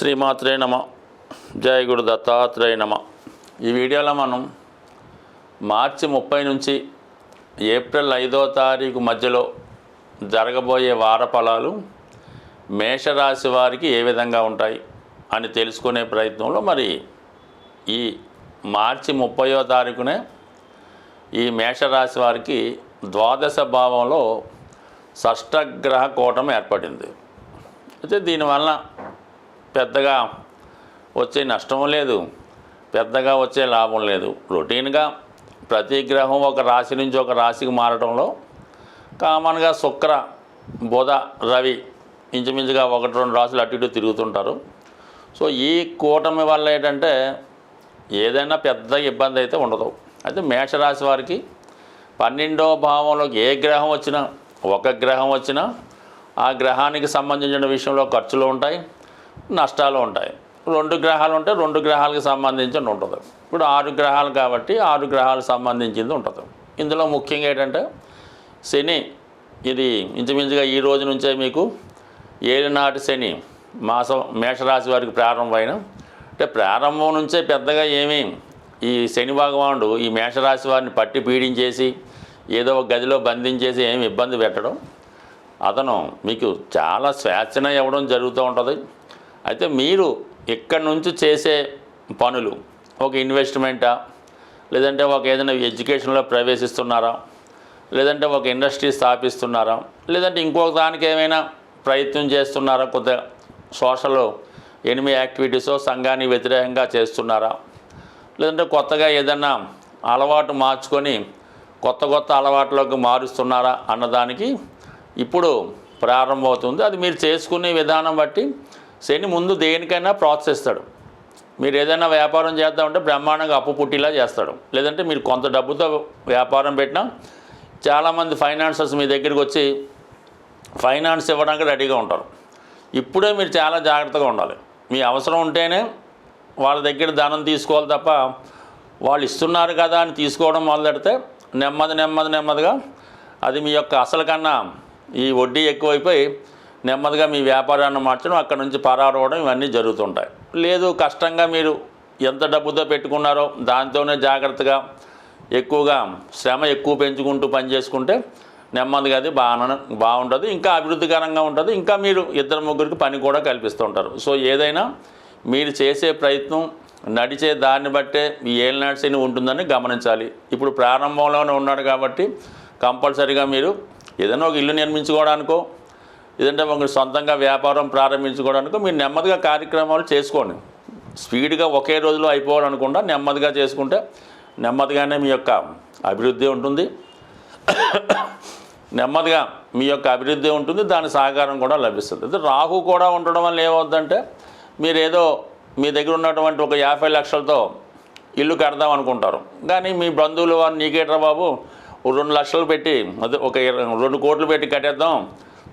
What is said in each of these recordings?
శ్రీమాత్రే నమ. జయ గురు దత్తాత్రేయ నమ. ఈ వీడియోలో మనం మార్చి ముప్పై నుంచి ఏప్రిల్ ఐదో తారీఖు మధ్యలో జరగబోయే వార ఫలాలు మేషరాశి వారికి ఏ విధంగా ఉంటాయి అని తెలుసుకునే ప్రయత్నంలో మరి ఈ మార్చి ముప్పయో తారీఖునే ఈ మేషరాశి వారికి ద్వాదశ భావంలో షష్టగ్రహ కూటం ఏర్పడింది. అయితే దీనివల్ల పెద్దగా వచ్చే నష్టం లేదు పెద్దగా వచ్చే లాభం లేదు. రొటీన్గా ప్రతి గ్రహం ఒక రాశి నుంచి ఒక రాశికి మారడంలో కామన్గా శుక్ర బుధ రవి ఇంచుమించుగా ఒకటి రెండు రాశులు అటు ఇటు తిరుగుతుంటారు. సో ఈ కూటమి వల్ల ఏంటంటే ఏదైనా పెద్ద ఇబ్బంది అయితే ఉండదు. అయితే మేషరాశి వారికి పన్నెండో భావంలోకి ఏ గ్రహం వచ్చినా ఒక గ్రహం వచ్చినా ఆ గ్రహానికి సంబంధించిన విషయంలో ఖర్చులు ఉంటాయి. నష్టాలు ఉంటాయి. రెండు గ్రహాలు ఉంటే రెండు గ్రహాలకు సంబంధించి ఉంటుంది. ఇప్పుడు ఆరు గ్రహాలు కాబట్టి ఆరు గ్రహాలకు సంబంధించింది ఉంటుంది. ఇందులో ముఖ్యంగా ఏంటంటే శని ఇది ఇంచుమించుగా ఈ రోజు నుంచే మీకు ఏలినాటి శని మాసం మేషరాశి వారికి ప్రారంభమైన అంటే ప్రారంభం నుంచే పెద్దగా ఏమీ ఈ శని భగవానుడు ఈ మేషరాశి వారిని పట్టి పీడించేసి ఏదో ఒక గదిలో బంధించేసి ఏమి ఇబ్బంది పెట్టడం అతను మీకు చాలా స్వేచ్ఛన ఇవ్వడం జరుగుతూ ఉంటుంది. అయితే మీరు ఎక్కడి నుంచి చేసే పనులు? ఒక ఇన్వెస్ట్మెంటా లేదంటే ఒక ఏదైనా ఎడ్యుకేషన్లో ప్రవేశిస్తున్నారా? లేదంటే ఒక ఇండస్ట్రీ స్థాపిస్తున్నారా? లేదంటే ఇంకొక దానికి ఏమైనా ప్రయత్నం చేస్తున్నారా? కొత్త సోషల్ ఎనిమి యాక్టివిటీసో సంఘానికి వ్యతిరేకంగా చేస్తున్నారా? లేదంటే కొత్తగా ఏదన్నా అలవాటు మార్చుకొని కొత్త కొత్త అలవాట్లోకి మారుస్తున్నారా? అన్నదానికి ఇప్పుడు ప్రారంభమవుతుంది. అది మీరు చేసుకునే విధానం బట్టి శని ముందు దేనికైనా ప్రోత్సహిస్తాడు మీరు ఏదైనా వ్యాపారం చేద్దామంటే బ్రహ్మాండంగా అప్పు పుట్టిలా చేస్తాడు. లేదంటే మీరు కొంత డబ్బుతో వ్యాపారం పెట్టినా చాలామంది ఫైనాన్సర్స్ మీ దగ్గరికి వచ్చి ఫైనాన్స్ ఇవ్వడానికి రెడీగా ఉంటారు. ఇప్పుడే మీరు చాలా జాగ్రత్తగా ఉండాలి. మీ అవసరం ఉంటేనే వాళ్ళ దగ్గర ధనం తీసుకోవాలి తప్ప వాళ్ళు ఇస్తున్నారు కదా అని తీసుకోవడం మొదలెడితే నెమ్మది నెమ్మది నెమ్మదిగా అది మీ యొక్క అసలు కన్నా ఈ వడ్డీ ఎక్కువైపోయి నెమ్మదిగా మీ వ్యాపారాన్ని మార్చడం అక్కడ నుంచి పరారవడం ఇవన్నీ జరుగుతుంటాయి. లేదు కష్టంగా మీరు ఎంత డబ్బుతో పెట్టుకున్నారో దాంతోనే జాగ్రత్తగా ఎక్కువగా శ్రమ ఎక్కువ పెంచుకుంటూ పని చేసుకుంటే నెమ్మదిగా అది బాగా బాగుంటుంది ఇంకా అభివృద్ధికరంగా ఉంటుంది ఇంకా మీరు ఇద్దరు ముగ్గురికి పని కూడా కల్పిస్తూ ఉంటారు సో ఏదైనా మీరు చేసే ప్రయత్నం నడిచే దాన్ని బట్టే ఈ ఏళ్ళ శని ఉంటుందని గమనించాలి. ఇప్పుడు ప్రారంభంలోనే ఉన్నాడు కాబట్టి కంపల్సరీగా మీరు ఏదైనా ఒక ఇల్లు నిర్మించుకోవడానికో లేదంటే ఒక సొంతంగా వ్యాపారం ప్రారంభించుకోవడానికో మీరు నెమ్మదిగా కార్యక్రమాలు చేసుకోండి. స్పీడ్గా ఒకే రోజులో అయిపోవాలనుకుండా నెమ్మదిగా చేసుకుంటే నెమ్మదిగానే మీ యొక్క అభివృద్ధి ఉంటుంది. నెమ్మదిగా మీ యొక్క అభివృద్ధి ఉంటుంది. దాని సహకారం కూడా లభిస్తుంది. అయితే రాహు కూడా ఉండడం వల్ల ఏమవుద్దంటే మీరు ఏదో మీ దగ్గర ఉన్నటువంటి ఒక యాభై లక్షలతో ఇల్లు కడదాం అనుకుంటారు. కానీ మీ బంధువులు వారు నీకేట్రా బాబు రెండు లక్షలు పెట్టి అదే ఒక రెండు కోట్లు పెట్టి కట్టేద్దాం.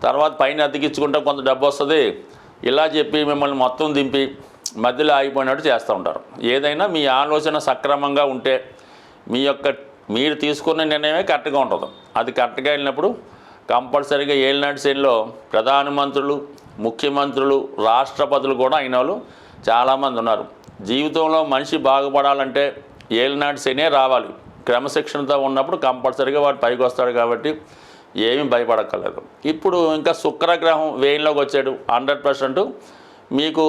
తర్వాత పైన అతికించుకుంటే కొంత డబ్బు వస్తుంది. ఇలా చెప్పి మిమ్మల్ని మొత్తం దింపి మధ్యలో ఆగిపోయినట్టు చేస్తూ ఉంటారు. ఏదైనా మీ ఆలోచన సక్రమంగా ఉంటే మీ యొక్క మీరు తీసుకున్న నిర్ణయమే కరెక్ట్గా ఉంటుంది. అది కరెక్ట్గా వెళ్ళినప్పుడు కంపల్సరీగా ఏలినాటి శైలిలో ప్రధానమంత్రులు ముఖ్యమంత్రులు రాష్ట్రపతులు కూడా అయిన వాళ్ళు చాలామంది ఉన్నారు. జీవితంలో మనిషి బాగుపడాలంటే ఏలినాటి శనే రావాలి. క్రమశిక్షణతో ఉన్నప్పుడు కంపల్సరీగా వాడు పైకి వస్తాడు కాబట్టి ఏమీ భయపడక్కర్లేదు. ఇప్పుడు ఇంకా శుక్రగ్రహం వేయంలోకి వచ్చాడు హండ్రెడ్ పర్సెంట్. మీకు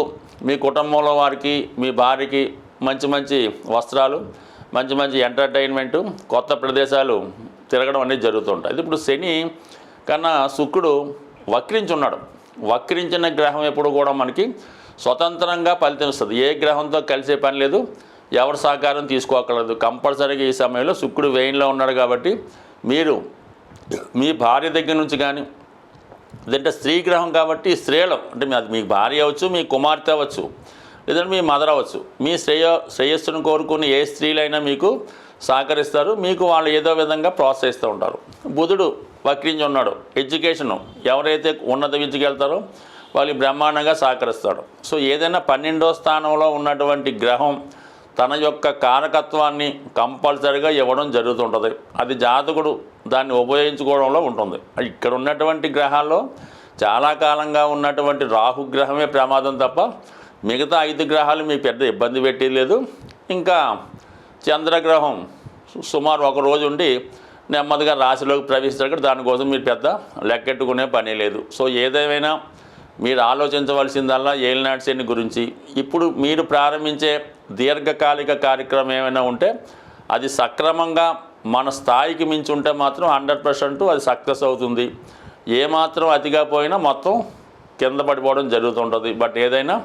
మీ కుటుంబంలో వారికి మీ భార్యకి మంచి మంచి వస్త్రాలు మంచి మంచి ఎంటర్టైన్మెంటు కొత్త ప్రదేశాలు తిరగడం అనేది జరుగుతుంటాయి. ఇప్పుడు శని కన్నా శుక్రుడు వక్రించున్నాడు. వక్రించిన గ్రహం ఎప్పుడు కూడా మనకి స్వతంత్రంగా ఫలితం ఇస్తుంది ఏ గ్రహంతో కలిసే పని లేదు ఎవరి సహకారం తీసుకోకలేదు కంపల్సరీగా ఈ సమయంలో శుక్రుడు వేయిన్లో ఉన్నాడు కాబట్టి మీరు మీ భార్య దగ్గర నుంచి కానీ లేదంటే స్త్రీ గ్రహం కాబట్టి స్త్రీలు. అంటే అది మీ భార్య అవ్వచ్చు మీ కుమార్తె అవ్వచ్చు లేదంటే మీ మదర్ అవ్వచ్చు. మీ శ్రేయ శ్రేయస్సును కోరుకుని ఏ స్త్రీలైనా మీకు సహకరిస్తారు. మీకు వాళ్ళు ఏదో విధంగా ప్రోత్సహిస్తూ ఉంటారు. బుధుడు వక్రించి ఉన్నాడు. ఎడ్యుకేషను ఎవరైతే ఉన్నత విద్యకి వెళ్తారో వాళ్ళు బ్రహ్మాండంగా సహకరిస్తాడు సో ఏదైనా పన్నెండో స్థానంలో ఉన్నటువంటి గ్రహం తన యొక్క కారకత్వాన్ని కంపల్సరిగా ఇవ్వడం జరుగుతుంటుంది. అది జాతకుడు దాన్ని ఉపయోగించుకోవడంలో ఉంటుంది. ఇక్కడ ఉన్నటువంటి గ్రహాల్లో చాలా కాలంగా ఉన్నటువంటి రాహుగ్రహమే ప్రమాదం తప్ప మిగతా ఐదు గ్రహాలు మీకు పెద్ద ఇబ్బంది పెట్టలేదు. లేదు ఇంకా చంద్రగ్రహం సుమారు ఒక రోజు ఉండి నెమ్మదిగా రాశిలోకి ప్రవేశించడానికి దానికోసం మీరు పెద్ద లెక్కెట్టుకునే పని లేదు. సో ఏదేమైనా మీరు ఆలోచించవలసిందల్లా ఏలినాటి శని గురించి. ఇప్పుడు మీరు ప్రారంభించే దీర్ఘకాలిక కార్యక్రమం ఏమైనా ఉంటే అది సక్రమంగా మన స్థాయికి మించి ఉంటే మాత్రం హండ్రెడ్ పర్సెంట్ అది సక్సెస్ అవుతుంది. ఏమాత్రం అతిగా పోయినా మొత్తం కింద పడిపోవడం జరుగుతుంటుంది. బట్ ఏదైనా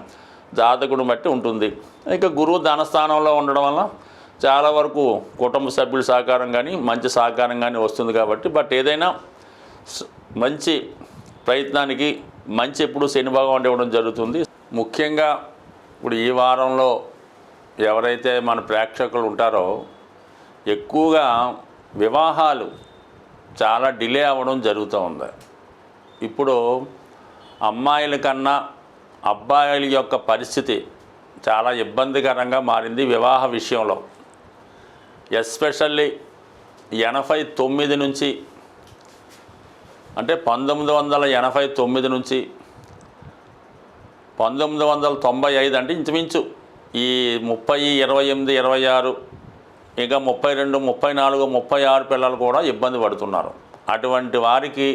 జాతకుడు బట్టి ఉంటుంది. ఇక గురువు ధనస్థానంలో ఉండడం వల్ల చాలా వరకు కుటుంబ సభ్యుల సహకారం కానీ మంచి సహకారం కానీ వస్తుంది కాబట్టి బట్ ఏదైనా మంచి ప్రయత్నానికి మంచి ఎప్పుడు శని భగవాన్ ఇవ్వడం జరుగుతుంది. ముఖ్యంగా ఇప్పుడు ఈ వారంలో ఎవరైతే మన ప్రేక్షకులు ఉంటారో ఎక్కువగా వివాహాలు చాలా డిలే అవ్వడం జరుగుతూ ఉంది. ఇప్పుడు అమ్మాయిల కన్నా అబ్బాయిల యొక్క పరిస్థితి చాలా ఇబ్బందికరంగా మారింది వివాహ విషయంలో. ఎస్పెషల్లీ ఎనభై తొమ్మిది నుంచి అంటే పంతొమ్మిది వందల ఎనభై తొమ్మిది నుంచి పంతొమ్మిది వందల తొంభై ఐదు అంటే ఇంచుమించు ఈ ముప్పై ఇరవై ఎనిమిది ఇరవై ఆరు ఇంకా ముప్పై రెండు ముప్పై నాలుగు ముప్పై ఆరు పిల్లలు కూడా ఇబ్బంది పడుతున్నారు. అటువంటి వారికి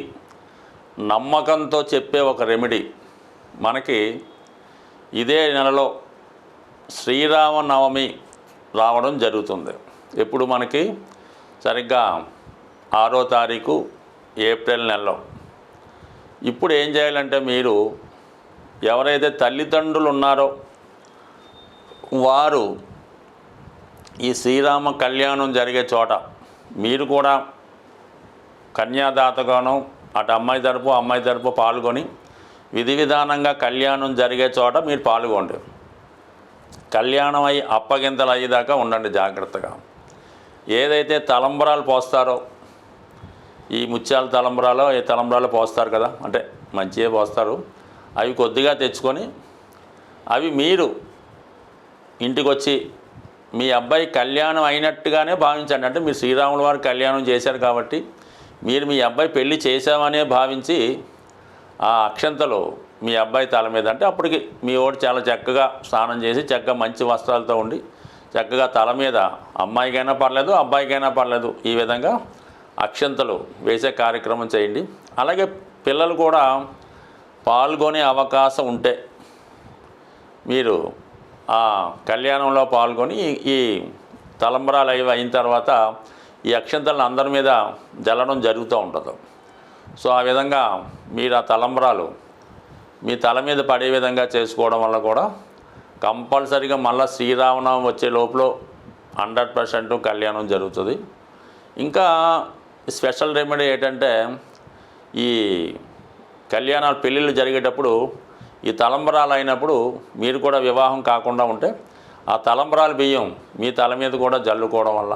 నమ్మకంతో చెప్పే ఒక రెమెడీ మనకి ఇదే నెలలో శ్రీరామనవమి రావడం జరుగుతుంది. ఎప్పుడు మనకి? సరిగ్గా ఆరో తారీఖు ఏప్రిల్ నెలలో. ఇప్పుడు ఏం చేయాలంటే మీరు ఎవరైతే తల్లిదండ్రులు ఉన్నారో వారు ఈ శ్రీరామ కళ్యాణం జరిగే చోట మీరు కూడా కన్యాదాతగాను అటు అమ్మాయి తరపు అమ్మాయి తరపు పాల్గొని విధి విధానంగా కళ్యాణం జరిగే చోట మీరు పాల్గొండి. కళ్యాణం అయ్యి అప్పగింతలు అయ్యేదాకా ఉండండి జాగ్రత్తగా. ఏదైతే తలంబరాలు పోస్తారో ఈ ముత్యాల తలంబరాలో ఏ తలంబరాలో పోస్తారు కదా అంటే మంచిగా పోస్తారు. అవి కొద్దిగా తెచ్చుకొని అవి మీరు ఇంటికి వచ్చి మీ అబ్బాయి కళ్యాణం అయినట్టుగానే భావించండి. అంటే మీరు శ్రీరాముల వారు కళ్యాణం చేశారు కాబట్టి మీరు మీ అబ్బాయి పెళ్ళి చేశామనే భావించి ఆ అక్షంతలు మీ అబ్బాయి తల మీద అంటే అప్పటికి మీ ఓడు చాలా చక్కగా స్నానం చేసి చక్కగా మంచి వస్త్రాలతో ఉండి చక్కగా తల మీద అమ్మాయికైనా పర్లేదు అబ్బాయికైనా పర్లేదు ఈ విధంగా అక్షంతలు వేసే కార్యక్రమం చేయండి. అలాగే పిల్లలు కూడా పాల్గొనే అవకాశం ఉంటే మీరు ఆ కళ్యాణంలో పాల్గొని ఈ- తలంబరాలు అవి అయిన తర్వాత ఈ అక్షంతలను అందరి మీద జల్లడం జరుగుతూ ఉంటుంది. సో ఆ విధంగా మీరు ఆ తలంబరాలు మీ తల మీద పడే విధంగా చేసుకోవడం వల్ల కూడా కంపల్సరీగా మళ్ళీ శ్రీరామనవం వచ్చే లోపల హండ్రెడ్ పర్సెంట్ కళ్యాణం జరుగుతుంది. ఇంకా స్పెషల్ రెమెడీ ఏంటంటే ఈ కళ్యాణాలు పెళ్ళిళ్ళు జరిగేటప్పుడు ఈ తలంబరాలు అయినప్పుడు మీరు కూడా వివాహం కాకుండా ఉంటే ఆ తలంబరాల బియ్యం మీ తల మీద కూడా జల్లుకోవడం వల్ల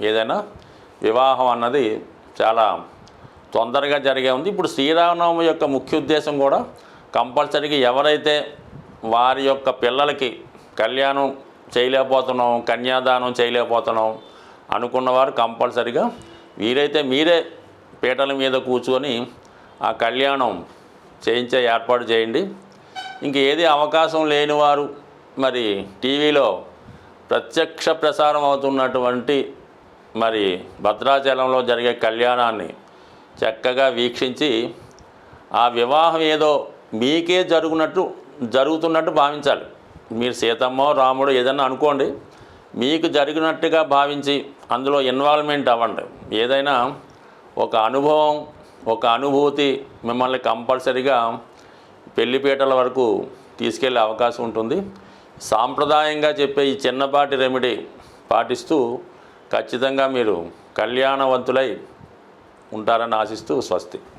ఏదైనా వివాహం అన్నది చాలా తొందరగా జరిగే ఉంది. ఇప్పుడు శ్రీరామనవమి యొక్క ముఖ్య ఉద్దేశం కూడా కంపల్సరీగా ఎవరైతే వారి యొక్క పిల్లలకి కళ్యాణం చేయలేకపోతున్నాం కన్యాదానం చేయలేకపోతున్నాం అనుకున్నవారు కంపల్సరీగా వీరైతే మీరే పీటల మీద కూర్చొని ఆ కళ్యాణం చేయించే ఏర్పాటు చేయండి. ఇంక ఏది అవకాశం లేని వారు మరి టీవీలో ప్రత్యక్ష ప్రసారం అవుతున్నటువంటి మరి భద్రాచలంలో జరిగే కళ్యాణాన్ని చక్కగా వీక్షించి ఆ వివాహం ఏదో మీకే జరుగునట్టు జరుగుతున్నట్టు భావించాలి. మీరు సీతమ్మో రాముడు ఏదన్నా అనుకోండి మీకు జరిగినట్టుగా భావించి అందులో ఇన్వాల్వ్మెంట్ అవ్వండి. ఏదైనా ఒక అనుభవం ఒక అనుభూతి మిమ్మల్ని కంపల్సరిగా పెళ్ళిపీటల వరకు తీసుకెళ్ళే అవకాశం ఉంటుంది. సాంప్రదాయంగా చెప్పే ఈ చిన్నపాటి రెమెడీ పాటిస్తూ ఖచ్చితంగా మీరు కళ్యాణవంతులై ఉంటారని ఆశిస్తూ స్వస్తి.